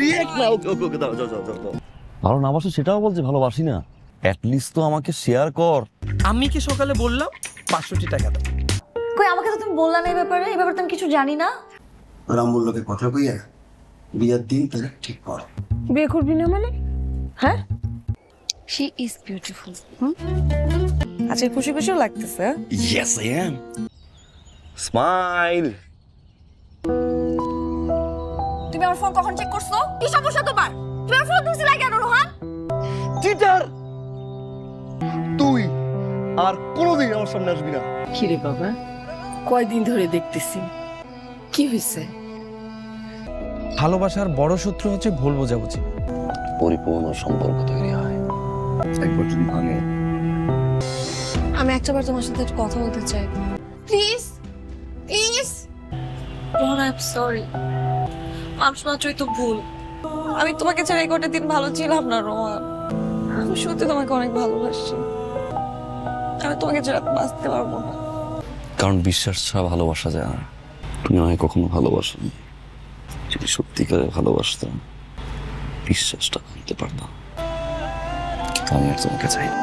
React না ওকে ওকে ওকে দাও যাও যাও যাও ভালো না বাসো সেটাও বলছে ভালোবাসি না। অ্যাটলিস্ট তো আমাকে শেয়ার কর। আমি কি সকালে বললাম? পাঁচশোটি টাকা দাও। কই আমাকে তো তুমি বললা না এই ব্যাপারে এই ব্যাপারে তো আমি কিছু জানি না। রামবল্লকে কথা কইয়া বিয়ার দিন তাহলে ঠিক কর। বিয়ে করবি না মানে? হ্যাঁ? শি ইজ বিউটিফুল আচ্ছা খুশি খুশিও লাগতেছে ইয়েস আই অ্যাম স্মাইল তুমি আমার ফোন কখন চেক করছ? কি সমস্যা তোমার? তুমি আমার ফোন ধরছিলে কেন রোহান? চিটার তুই আর কোনোদিন আমার সামনে আসবি না। কিরে বাবা কয়দিন ধরে দেখতেছি। কি হয়েছে ভালোবাসার বড় শত্রু হচ্ছে ভুল বোঝাবুঝি। পরিপূর্ণ সম্পর্ক তৈরি হয়। একবার যদি ভাঙে। আমি একটাবার তোমার সাথে একটু কথা বলতে চাই। Please please Rohan I am sorry মানুষ মাত্রই তো ভুল। আমি তোমাকে ছাড়া এই কটা দিন ভালো ছিলাম না রোহান আমি সত্যি তোমাকে অনেক ভালোবাসি। আমি তোমাকে ছাড়া বাঁচতে পারব না। কারণ বিশ্বাস ছাড়া ভালোবাসা যায় না। তুমি আমায় কখনো ভালোবাসো যদি সত্যিকারে ভালোবাসতাম, বিশ্বাসটা আনতে পারতাম। আমি আর তোমাকে চাই না।